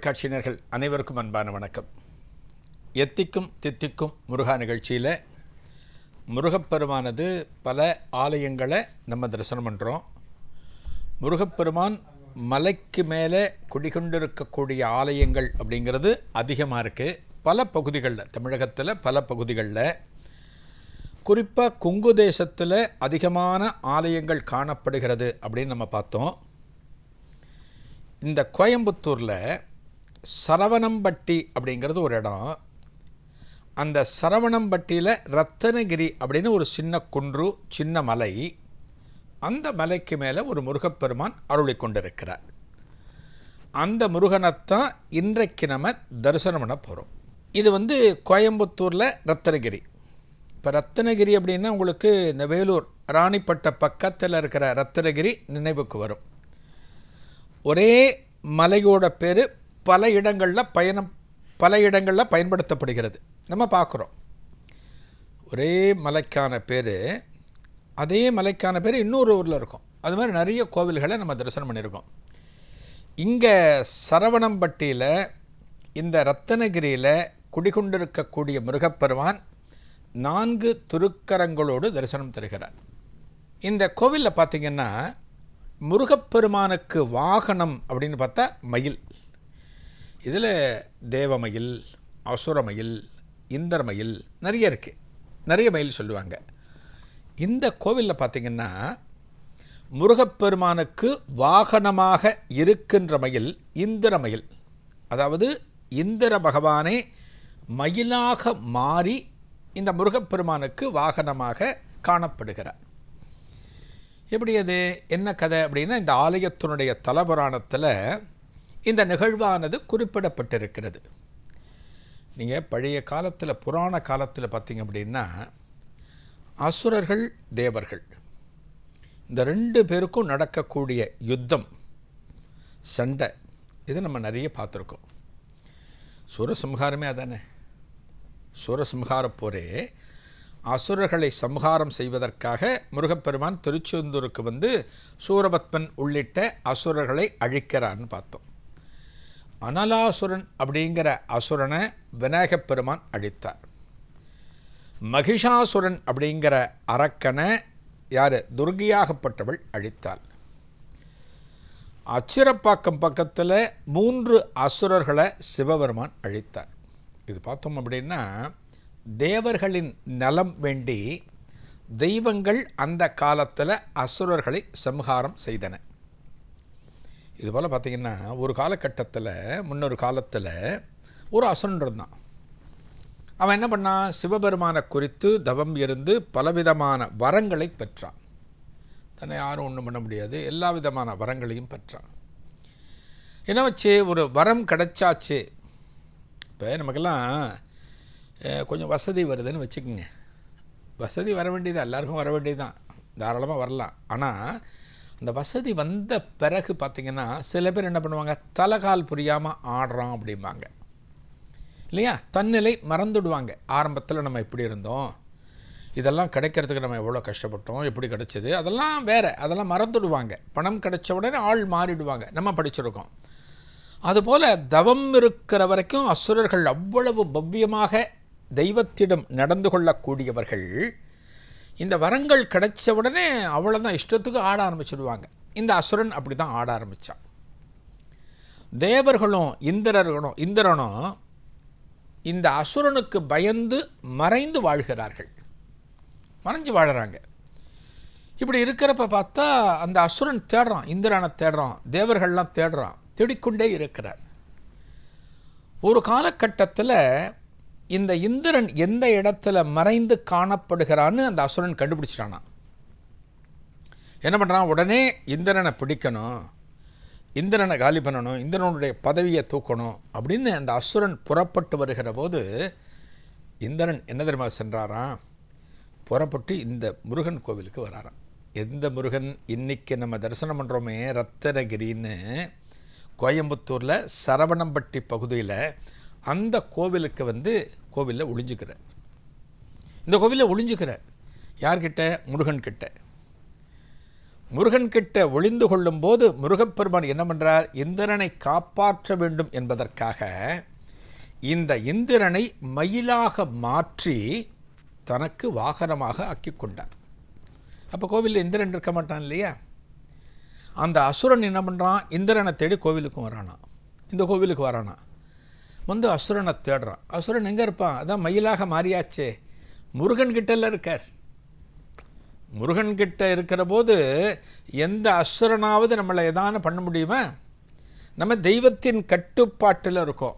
தொலைக்காட்சியினர்கள் அனைவருக்கும் அன்பான வணக்கம். எத்திக்கும் தித்திக்கும் முருகா நிகழ்ச்சியில் முருகப்பெருமானது பல ஆலயங்களை நம்ம தரிசனம் பண்ணுறோம் முருகப்பெருமான் மலைக்கு மேலே குடிகொண்டிருக்கக்கூடிய ஆலயங்கள் அப்படிங்கிறது அதிகமாக இருக்குது பல பகுதிகளில் தமிழகத்தில் பல பகுதிகளில். குறிப்பாக குங்கு தேசத்தில் அதிகமான ஆலயங்கள் காணப்படுகிறது அப்படின்னு நம்ம பார்த்தோம். இந்த கோயம்புத்தூரில் சரவணம்பட்டி அப்படிங்கிறது ஒரு இடம். அந்த சரவணம்பட்டியில் ரத்தனகிரி அப்படின்னு ஒரு சின்ன குன்று சின்ன மலை. அந்த மலைக்கு மேலே ஒரு முருகப்பெருமான் அருளி கொண்டிருக்கிறார். அந்த முருகனைத்தான் இன்றைக்கு நம்ம தரிசனம் பண்ண போகிறோம் இது வந்து கோயம்புத்தூரில் ரத்தனகிரி. இப்போ ரத்தனகிரி அப்படின்னா உங்களுக்கு இந்த வேலூர் ராணிப்பட்ட பக்கத்தில் இருக்கிற ரத்தனகிரி நினைவுக்கு வரும். ஒரே மலையோட பேர் பல இடங்களில் பயணம் பல இடங்களில் பயன்படுத்தப்படுகிறது. நம்ம பார்க்குறோம். ஒரே மலைக்கான பேர் அதே மலைக்கான பேர் இன்னொரு ஊரில் இருக்கும். அது மாதிரி நிறைய கோவில்களை நம்ம தரிசனம் பண்ணியிருக்கோம். இங்கே சரவணம்பட்டியில் இந்த ரத்தனகிரியில் குடிகொண்டிருக்கக்கூடிய முருகப்பெருமான் நான்கு திருக்கரங்களோடு தரிசனம் தருகிறார். இந்த கோவிலில் பார்த்திங்கன்னா முருகப்பெருமானுக்கு வாகனம் அப்படின்னு பார்த்தா மயில். இதில் தேவமயில் அசுரமயில் இந்திரமயில் நிறைய இருக்குது நிறைய மயில் சொல்லுவாங்க. இந்த கோவிலில் பார்த்திங்கன்னா முருகப்பெருமானுக்கு வாகனமாக இருக்கின்ற மயில் இந்திரமயில். அதாவது இந்திர பகவானே மயிலாக மாறி இந்த முருகப்பெருமானுக்கு வாகனமாக காணப்படுகிறார். எப்படி அது? என்ன கதை அப்படின்னா இந்த ஆலயத்தினுடைய தலபுராணத்தில் இந்த நிகழ்வானது குறிப்பிடப்பட்டிருக்கிறது. நீங்கள் பழைய காலத்தில் புராண காலத்தில் பார்த்தீங்க அப்படின்னா அசுரர்கள் தேவர்கள். இந்த ரெண்டு பேருக்கும் நடக்கக்கூடிய யுத்தம் சண்டை இது நம்ம நிறைய பார்த்துருக்கோம் சூரசம்ஹாரமே அதானே? சூரசம்ஹார போரே அசுரர்களை சம்ஹாரம் செய்வதற்காக முருகப்பெருமான் திருச்செந்தூருக்கு வந்து சூரபத்மன் உள்ளிட்ட அசுரர்களை அழிக்கிறான்னு பார்த்தோம். அனலாசுரன் அப்படிங்கிற அசுரனை விநாயகப் பெருமான் அழித்தார். மகிஷாசுரன் அப்படிங்கிற அரக்கனை யார்? துர்கியாகப்பட்டவள் அழித்தாள். அச்சிரப்பாக்கம் பக்கத்தில் மூன்று அசுரர்களை சிவபெருமான் அழித்தார். இது பார்த்தோம் அப்படின்னா தேவர்களின் நலம் வேண்டி தெய்வங்கள் அந்த காலத்தில் அசுரர்களை சம்ஹாரம் செய்தன. இதுபோல் பார்த்திங்கன்னா ஒரு காலகட்டத்தில் முன்னொரு காலத்தில் ஒரு அசுரன் இருந்தான் அவன் என்ன பண்ணான்? சிவபெருமானை குறித்து தவம் இருந்து பலவிதமான வரங்களை பெற்றான். தன்னை யாரும் ஒன்றும் பண்ண முடியாது. எல்லா விதமான வரங்களையும் பெற்றான். என்ன வச்சு? ஒரு வரம் கிடைச்சாச்சு. இப்போ நமக்கெல்லாம் கொஞ்சம் வசதி வருதுன்னு வச்சுக்கோங்க. வசதி வர வேண்டியது? எல்லாருக்கும் வர வேண்டியது தான் தாராளமாக வரலாம். ஆனால் இந்த வசதி வந்த பிறகு பார்த்திங்கன்னா சில பேர் என்ன பண்ணுவாங்க? தலைகால் புரியாமல் ஆடுறோம் அப்படிம்பாங்க. இல்லையா? தன்னிலை மறந்துடுவாங்க. ஆரம்பத்தில் நம்ம எப்படி இருந்தோம். இதெல்லாம் கிடைக்கிறதுக்கு நம்ம எவ்வளோ கஷ்டப்பட்டோம்? எப்படி கிடச்சிது? அதெல்லாம் வேறு. அதெல்லாம் மறந்துடுவாங்க. பணம் கிடைச்ச உடனே ஆள் மாறிடுவாங்க. நம்ம படிச்சிருக்கோம். அதுபோல் தவம் இருக்கிற வரைக்கும் அசுரர்கள் அவ்வளவு பவ்யமாக தெய்வத்திடம் நடந்து கொள்ளக்கூடியவர்கள். இந்த வரங்கள் கிடைச்ச உடனே அவ்வளோதான் இஷ்டத்துக்கு ஆட ஆரம்பிச்சிடுவாங்க. இந்த அசுரன் அப்படி தான் ஆட ஆரம்பித்தான் தேவர்களும் இந்திரர்களும் இந்திரனும் இந்த அசுரனுக்கு பயந்து மறைந்து வாழ்கிறார்கள். மறைஞ்சு வாழறாங்க. இப்படி இருக்கிறப்ப பார்த்தா அந்த அசுரன் தேடுறான் இந்திரனை தேடுறான் தேவர்கள்லாம் தேடுறான் தேடிக்கொண்டே இருக்கிறார். ஒரு காலகட்டத்தில் இந்த இந்திரன் எந்த இடத்துல மறைந்து காணப்படுகிறான்னு அந்த அசுரன் கண்டுபிடிச்சிட்டானா. என்ன பண்ணுறான் உடனே இந்திரனை பிடிக்கணும். இந்திரனை காலி பண்ணணும். இந்திரனுடைய பதவியை தூக்கணும் அப்படின்னு அந்த அசுரன் புறப்பட்டு வருகிற போது இந்திரன் என்ன தெரியுமா சென்றாராம்? புறப்பட்டு இந்த முருகன் கோவிலுக்கு வராராம். எந்த முருகன்? இன்னைக்கு நம்ம தரிசனம் பண்ணுறோமே ரத்தனகிரின்னு கோயம்புத்தூரில் சரவணம்பட்டி பகுதியில் அந்த கோவிலுக்கு வந்து கோவிலில் ஒளிஞ்சுக்கிறார் இந்த கோவிலில் ஒளிஞ்சுக்கிறார் யார்கிட்ட? முருகன் கிட்ட முருகன் கிட்ட ஒளிந்து கொள்ளும்போது முருகப்பெருமான் என்ன பண்ணுறார் இந்திரனை காப்பாற்ற வேண்டும் என்பதற்காக இந்த இந்திரனை மயிலாக மாற்றி தனக்கு வாகனமாக ஆக்கி கொண்டார். அப்போ கோவிலில் இந்திரன் இருக்க மாட்டான் இல்லையா? அந்த அசுரன் என்ன பண்ணுறான் இந்திரனை தேடி கோவிலுக்கும் வரானா இந்த கோவிலுக்கு வரானா வந்து அசுரனை தேடுறான். அசுரன் எங்கே இருப்பான்? அதான் மயிலாக மாறியாச்சே. முருகன் கிட்டல இருக்கார். முருகன்கிட்ட இருக்கிற போது எந்த அசுரனாவது நம்மளை எதான பண்ண முடியுமா? நம்ம தெய்வத்தின் கட்டுப்பாட்டில் இருக்கோம்.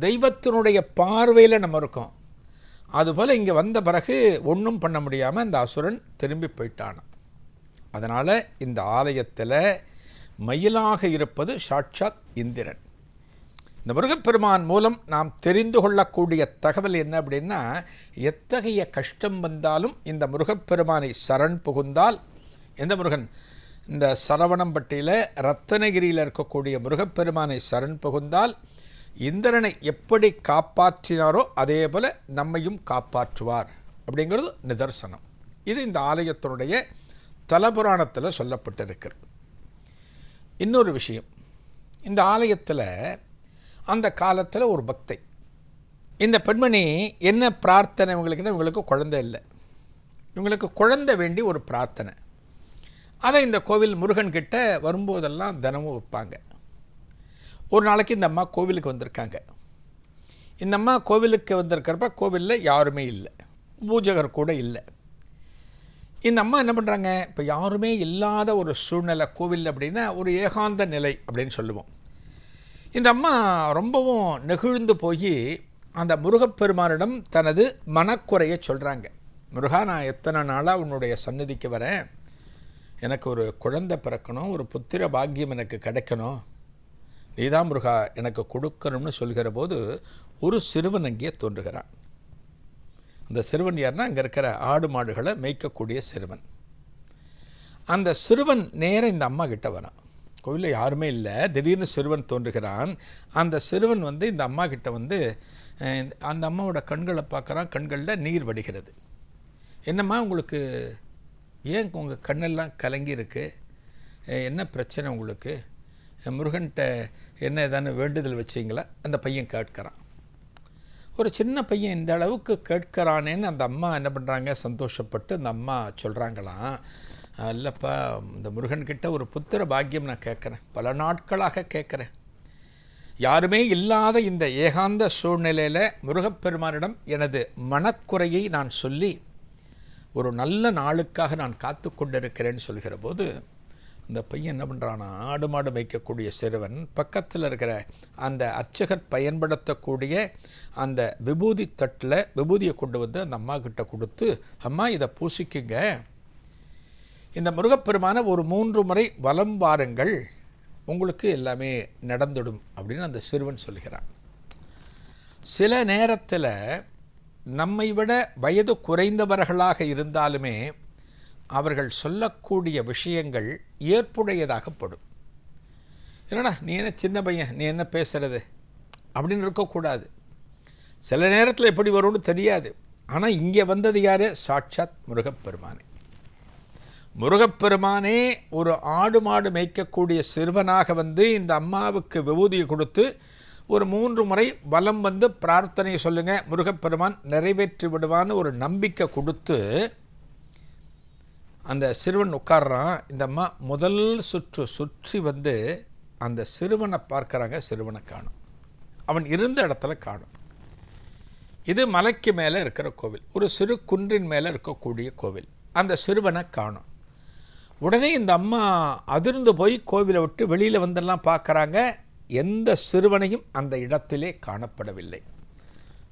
தெய்வத்தினுடைய பார்வையில் நம்ம இருக்கோம். அதுபோல் இங்கே வந்த பிறகு ஒன்றும் பண்ண முடியாமல் அந்த அசுரன் திரும்பி போயிட்டான். அதனால் இந்த ஆலயத்தில் மயிலாக இருப்பது சாட்சாத் இந்திரன். இந்த முருகப்பெருமான் மூலம் நாம் தெரிந்து கொள்ளக்கூடிய தகவல் என்ன அப்படின்னா எத்தகைய கஷ்டம் வந்தாலும் இந்த முருகப்பெருமானை சரண் புகுந்தால் எந்த முருகன்? இந்த சரவணம்பட்டியில் ரத்தனகிரியில் இருக்கக்கூடிய முருகப்பெருமானை சரண் புகுந்தால் இந்திரனை எப்படி காப்பாற்றினாரோ அதே போல் நம்மையும் காப்பாற்றுவார் அப்படிங்கிறது நிதர்சனம். இது இந்த ஆலயத்தினுடைய தலபுராணத்தில் சொல்லப்பட்டிருக்கிறது. இன்னொரு விஷயம் இந்த ஆலயத்தில் அந்த காலத்தில் ஒரு பக்தை. இந்த பெண்மணி என்ன பிரார்த்தனை இவங்களுக்குன்னா இவங்களுக்கு குழந்தை இல்லை. இவங்களுக்கு குழந்தை வேண்டி ஒரு பிரார்த்தனை. அதை இந்த கோவில் முருகன் கிட்ட வரும்போதெல்லாம் தினமும் வைப்பாங்க. ஒரு நாளைக்கு இந்த அம்மா கோவிலுக்கு வந்திருக்காங்க. இந்த அம்மா கோவிலுக்கு வந்திருக்கிறப்ப கோவிலில் யாருமே இல்லை. பூஜகர் கூட இல்லை. இந்த அம்மா என்ன பண்ணுறாங்க இப்போ யாருமே இல்லாத ஒரு சூழ்நிலை கோவில் அப்படின்னா ஒரு ஏகாந்த நிலை அப்படின்னு சொல்லுவோம். இந்த அம்மா ரொம்பவும் நெகிழ்ந்து போய் அந்த முருகப்பெருமானிடம் தனது மனக்குறையை சொல்கிறாங்க முருகா நான் எத்தனை நாளாக உன்னுடைய சந்நிதிக்கு வரேன்? எனக்கு ஒரு குழந்தை பிறக்கணும் ஒரு புத்திர பாக்கியம் எனக்கு கிடைக்கணும். நீதான் முருகா எனக்கு கொடுக்கணும்னு சொல்கிற போது ஒரு சிறுவன் அங்கேயே தோன்றுகிறான். அந்த சிறுவன் யாருன்னா அங்கே இருக்கிற ஆடு மாடுகளை மேய்க்கக்கூடிய சிறுவன். அந்த சிறுவன் நேராக இந்த அம்மா கிட்ட வரான். கோவிலில் யாருமே இல்லை. திடீர்னு சிறுவன் தோன்றுகிறான். அந்த சிறுவன் வந்து இந்த அம்மா கிட்ட வந்து அந்த அம்மாவோட கண்களை பார்க்குறான். கண்களில் நீர் வடிகிறது. என்னம்மா உங்களுக்கு ஏன் உங்கள் கண்ணெல்லாம் கலங்கியிருக்கு என்ன பிரச்சனை உங்களுக்கு? முருகன்கிட்ட என்ன ஏதான வேண்டுதல் வச்சிங்களா? அந்த பையன் கேட்குறான். ஒரு சின்ன பையன் இந்த அளவுக்கு கேட்கிறானேன்னு அந்த அம்மா என்ன பண்ணுறாங்க சந்தோஷப்பட்டு அந்த அம்மா சொல்கிறாங்களாம் இல்லைப்பா இந்த முருகன்கிட்ட ஒரு புத்திர பாக்கியம் நான் கேட்குறேன். பல நாட்களாக கேட்குறேன். யாருமே இல்லாத இந்த ஏகாந்த சூழ்நிலையில் முருகப்பெருமானிடம் எனது மனக்குறையை நான் சொல்லி ஒரு நல்ல நாளுக்காக நான் காத்து கொண்டிருக்கிறேன்னு சொல்கிற போது இந்த பையன் என்ன பண்ணுறான்னா ஆடு மாடு மேய்க்கக்கூடிய சிறுவன் பக்கத்தில் இருக்கிற அந்த அர்ச்சகர் பயன்படுத்தக்கூடிய அந்த விபூதி தட்டில் விபூதியை கொண்டு வந்து அந்த அம்மா கிட்ட கொடுத்து அம்மா இதை பூசிக்குங்க. இந்த முருகப்பெருமான ஒரு மூன்று முறை வலம் வாருங்கள் உங்களுக்கு எல்லாமே நடந்துடும் அப்படின்னு அந்த சிறுவன் சொல்கிறான். சில நேரத்தில் நம்மை விட வயது குறைந்தவர்களாக இருந்தாலுமே அவர்கள் சொல்லக்கூடிய விஷயங்கள் ஏற்புடையதாகப்படும் என்னடா நீ என்ன சின்ன பையன் நீ என்ன பேசுறது? அப்படின்னு இருக்கக்கூடாது. சில நேரத்தில் எப்படி வரும்னு தெரியாது. ஆனால் இங்கே வந்தது யார்? சாட்சாத் முருகப்பெருமானே. முருகப்பெருமானே ஒரு ஆடு மாடு மேய்க்கக்கூடிய சிறுவனாக வந்து இந்த அம்மாவுக்கு விபூதியை கொடுத்து ஒரு மூன்று முறை வலம் வந்து பிரார்த்தனை சொல்லுங்கள் முருகப்பெருமான் நிறைவேற்றி விடுவான்னு ஒரு நம்பிக்கை கொடுத்து அந்த சிறுவன் உட்கார்றான். இந்த அம்மா முதல் சுற்று சுற்றி வந்து அந்த சிறுவனை பார்க்குறாங்க சிறுவனை காணும். அவன் இருந்த இடத்துல காணும். இது மலைக்கு மேலே இருக்கிற கோவில் ஒரு சிறு குன்றின் மேலே இருக்கக்கூடிய கோவில். அந்த சிறுவனை காணும். உடனே இந்த அம்மா அதிர்ந்து போய் கோவிலை விட்டு வெளியில் வந்தெல்லாம் பார்க்குறாங்க. எந்த சிறுவனையும் அந்த இடத்திலே காணப்படவில்லை.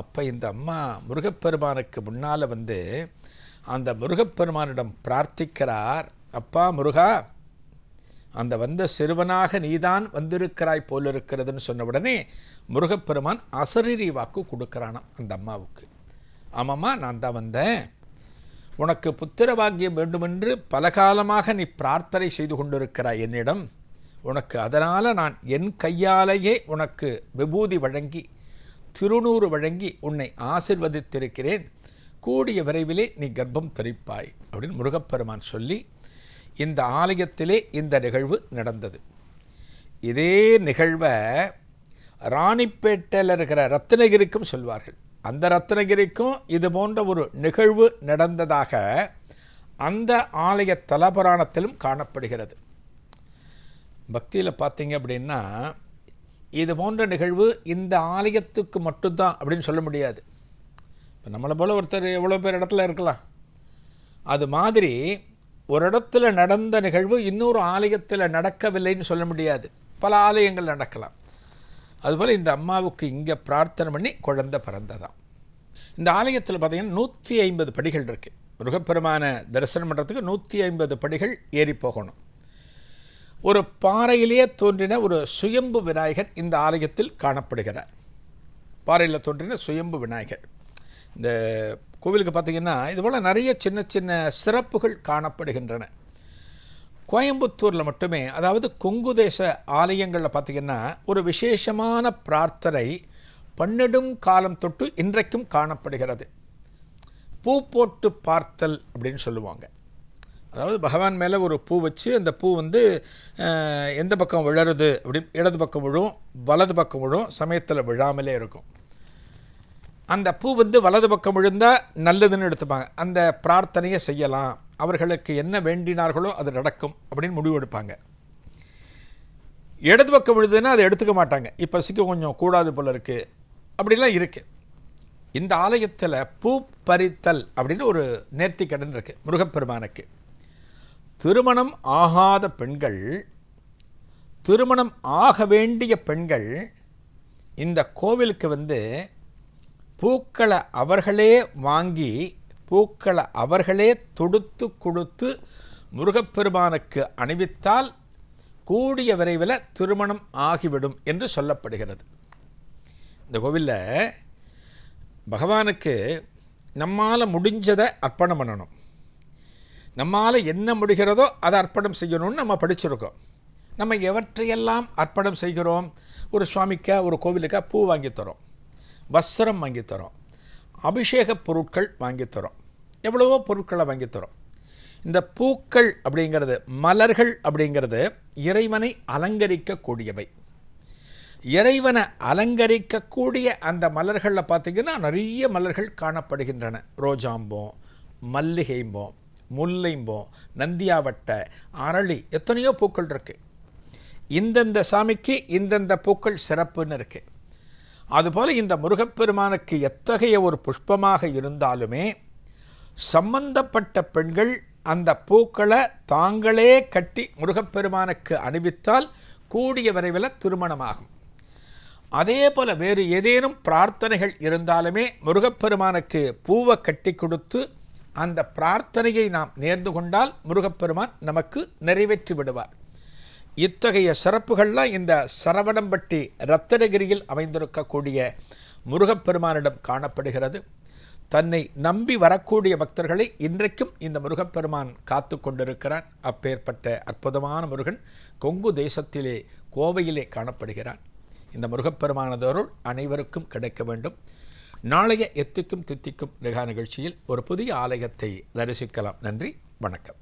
அப்போ இந்த அம்மா முருகப்பெருமானுக்கு முன்னால் வந்து அந்த முருகப்பெருமானிடம் பிரார்த்திக்கிறார். அப்பா முருகா அந்த வந்த சிறுவனாக நீதான் வந்திருக்கிறாய் போலிருக்கிறதுன்னு சொன்ன உடனே முருகப்பெருமான் அசரீரி வாக்கு கொடுக்குறானாம் அந்த அம்மாவுக்கு. ஆமாம்மா நான் தான் வந்தேன். உனக்கு புத்திர பாக்கியம் வேண்டுமென்று பல காலமாக நீ பிரார்த்தனை செய்து கொண்டிருக்கிறாய் என்னிடம். உனக்கு அதனால் நான் என் கையாலேயே உனக்கு விபூதி வழங்கி திருநூறு வழங்கி உன்னை ஆசிர்வதித்திருக்கிறேன். கூடிய விரைவிலே நீ கர்ப்பம் தரிப்பாய் அப்படின்னு முருகப்பெருமான் சொல்லி இந்த ஆலயத்திலே இந்த நிகழ்வு நடந்தது. இதே நிகழ்வை ராணிப்பேட்டையில் இருக்கிற ரத்னகிரிக்கும் சொல்வார்கள். அந்த ரத்னகிரிக்கும் இது போன்ற ஒரு நிகழ்வு நடந்ததாக அந்த ஆலய தலபுராணத்திலும் காணப்படுகிறது. பக்தியில் பார்த்தீங்க அப்படின்னா இது போன்ற நிகழ்வு இந்த ஆலயத்துக்கு மட்டும்தான் அப்படின்னு சொல்ல முடியாது. இப்போ நம்மளை போல் ஒருத்தர் எவ்வளோ பேர் இடத்துல இருக்கலாம். அது மாதிரி ஒரு இடத்துல நடந்த நிகழ்வு இன்னொரு ஆலயத்தில் நடக்கவில்லைன்னு சொல்ல முடியாது. பல ஆலயங்கள் நடக்கலாம். அதுபோல் இந்த அம்மாவுக்கு இங்கே பிரார்த்தனை பண்ணி குழந்தை பிறந்ததாம். இந்த ஆலயத்தில் பார்த்திங்கன்னா நூற்றி ஐம்பது படிகள் இருக்குது முருகப்பெருமான தரிசனம் பண்ணுறதுக்கு நூற்றி ஐம்பது படிகள் ஏறி போகணும். ஒரு பாறையிலேயே தோன்றின ஒரு சுயம்பு விநாயகர் இந்த ஆலயத்தில் காணப்படுகிறார். பாறையில் தோன்றின சுயம்பு விநாயகர். இந்த கோவிலுக்கு பார்த்தீங்கன்னா இதுபோல் நிறைய சின்ன சின்ன சிறப்புகள் காணப்படுகின்றன. கோயம்புத்தூரில் மட்டுமே அதாவது கொங்கு தேச ஆலயங்களில் பார்த்திங்கன்னா ஒரு விசேஷமான பிரார்த்தனை பன்னெடும் காலம் தொட்டு இன்றைக்கும் காணப்படுகிறது. பூ போட்டு பார்த்தல் அப்படின்னு சொல்லுவாங்க. அதாவது பகவான் மேலே ஒரு பூ வச்சு அந்த பூ வந்து எந்த பக்கம் விழருது அப்படின்னு இடது பக்கம் விழும் வலது பக்கம் விழும் சமயத்தில் விழாமலே இருக்கும். அந்த பூ வந்து வலது பக்கம் விழுந்தால் நல்லதுன்னு எடுத்துப்பாங்க. அந்த பிரார்த்தனையை செய்யலாம். அவர்களுக்கு என்ன வேண்டினார்களோ அது நடக்கும் அப்படின்னு முடிவு எடுப்பாங்க. இடது பக்கம் விழுதுன்னா அதை எடுத்துக்க மாட்டாங்க. இப்போ சிக்க கொஞ்சம் கூடாது போல இருக்குது அப்படிலாம் இருக்குது இந்த ஆலயத்தில் பூ பறித்தல் அப்படின்னு ஒரு நேர்த்திக்கடன் இருக்குது முருகப்பெருமானுக்கு. திருமணம் ஆகாத பெண்கள் திருமணம் ஆக வேண்டிய பெண்கள் இந்த கோவிலுக்கு வந்து பூக்களை அவர்களே வாங்கி பூக்களை அவர்களே தொடுத்து கொடுத்து முருகப்பெருமானுக்கு அணிவித்தால் கூடிய விரைவில் திருமணம் ஆகிவிடும் என்று சொல்லப்படுகிறது. இந்த கோவிலில் பகவானுக்கு நம்மால் முடிஞ்சதை அர்ப்பணம் பண்ணணும். நம்மால் என்ன முடிகிறதோ அதை அர்ப்பணம் செய்யணும்னு நம்ம படிச்சிருக்கோம். நம்ம எவற்றையெல்லாம் அர்ப்பணம் செய்கிறோம்? ஒரு சுவாமிக்கா ஒரு கோவிலுக்கா பூ வாங்கித்தரோம் வஸ்திரம் வாங்கித் தரோம். அபிஷேக பொருட்கள் வாங்கித் தரோம். எவ்வளவோ பொருட்களை வாங்கித் தரோம். இந்த பூக்கள் அப்படிங்கிறது மலர்கள் அப்படிங்கிறது இறைவனை அலங்கரிக்கக்கூடியவை. இறைவனை அலங்கரிக்கக்கூடிய அந்த மலர்களில் பார்த்திங்கன்னா நிறைய மலர்கள் காணப்படுகின்றன. ரோஜாம்போம் மல்லிகைம்போம் முல்லைம்போம் நந்தியாவட்டை அரளி எத்தனையோ பூக்கள் இருக்குது இந்தந்த சாமிக்கு இந்தந்த பூக்கள் சிறப்புன்னு இருக்குது அதுபோல் இந்த முருகப்பெருமானுக்கு எத்தகைய ஒரு புஷ்பமாக இருந்தாலுமே சம்பந்தப்பட்ட பெண்கள் அந்த பூக்களை தாங்களே கட்டி முருகப்பெருமானுக்கு அணிவித்தால் கூடிய விரைவில் திருமணமாகும். அதே போல் வேறு ஏதேனும் பிரார்த்தனைகள் இருந்தாலுமே முருகப்பெருமானுக்கு பூவை கட்டி கொடுத்து அந்த பிரார்த்தனையை நாம் நேர்ந்து கொண்டால் முருகப்பெருமான் நமக்கு நிறைவேற்றி விடுவார். இத்தகைய சிறப்புகள்லாம் இந்த சரவணம்பட்டி ரத்தனகிரியில் அமைந்திருக்கக்கூடிய முருகப்பெருமானிடம் காணப்படுகிறது. தன்னை நம்பி வரக்கூடிய பக்தர்களை இன்றைக்கும் இந்த முருகப்பெருமான் காத்து கொண்டிருக்கிறான் அப்பேற்பட்ட அற்புதமான முருகன் கொங்கு தேசத்திலே கோவையிலே காணப்படுகிறான் இந்த முருகப்பெருமானதொருள் அனைவருக்கும் கிடைக்க வேண்டும். நாளைய எத்திக்கும் தித்திக்கும் நிகா நிகழ்ச்சியில் ஒரு புதிய ஆலயத்தை தரிசிக்கலாம். நன்றி வணக்கம்.